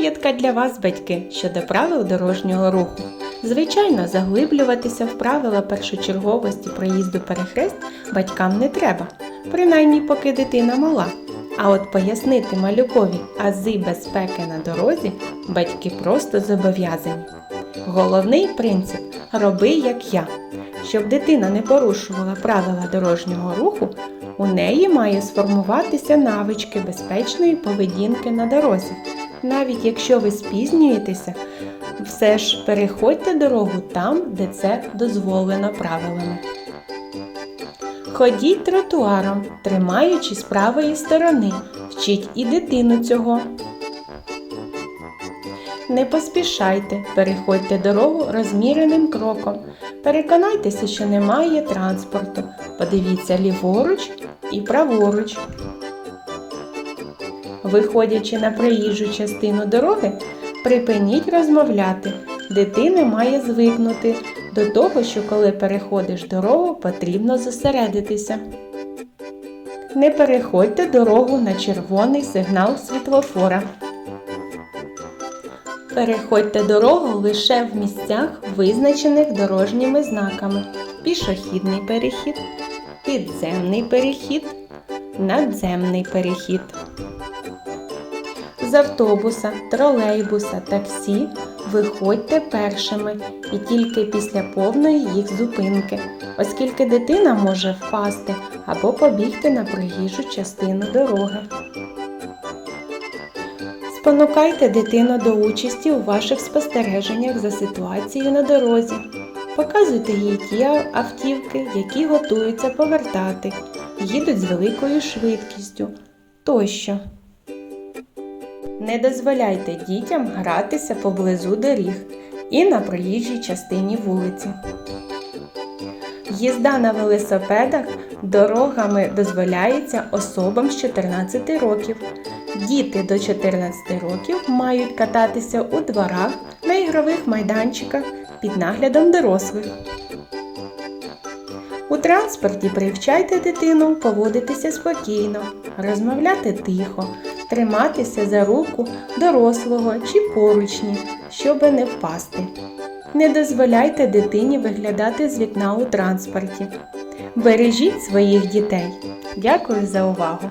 Пам'ятка для вас, батьки, щодо правил дорожнього руху. Звичайно, заглиблюватися в правила першочерговості проїзду перехрест батькам не треба, принаймні поки дитина мала. А от пояснити малюкові ази безпеки на дорозі батьки просто зобов'язані. Головний принцип роби як я. Щоб дитина не порушувала правила дорожнього руху, у неї має сформуватися навички безпечної поведінки на дорозі. Навіть якщо ви спізнюєтеся, все ж переходьте дорогу там, де це дозволено правилами. Ходіть тротуаром, тримаючись правої сторони, вчіть і дитину цього. Не поспішайте, переходьте дорогу розміреним кроком. Переконайтеся, що немає транспорту. Подивіться ліворуч і праворуч. Виходячи на проїжджу частину дороги, припиніть розмовляти. Дитина має звикнути до того, що коли переходиш дорогу, потрібно зосередитися. Не переходьте дорогу на червоний сигнал світлофора. Переходьте дорогу лише в місцях, визначених дорожніми знаками: пішохідний перехід, підземний перехід, надземний перехід. З автобуса, тролейбуса, таксі виходьте першими і тільки після повної їх зупинки, оскільки дитина може впасти або побігти на проїжджу частину дороги. Спонукайте дитину до участі у ваших спостереженнях за ситуацією на дорозі. Показуйте їй ті автівки, які готуються повертати, їдуть з великою швидкістю тощо. Не дозволяйте дітям гратися поблизу доріг і на проїжджій частині вулиці. Їзда на велосипедах дорогами дозволяється особам з 14 років. Діти до 14 років мають кататися у дворах на ігрових майданчиках під наглядом дорослих. У транспорті привчайте дитину поводитися спокійно, розмовляти тихо, триматися за руку дорослого чи поручні, щоби не впасти. Не дозволяйте дитині виглядати з вікна у транспорті. Бережіть своїх дітей. Дякую за увагу!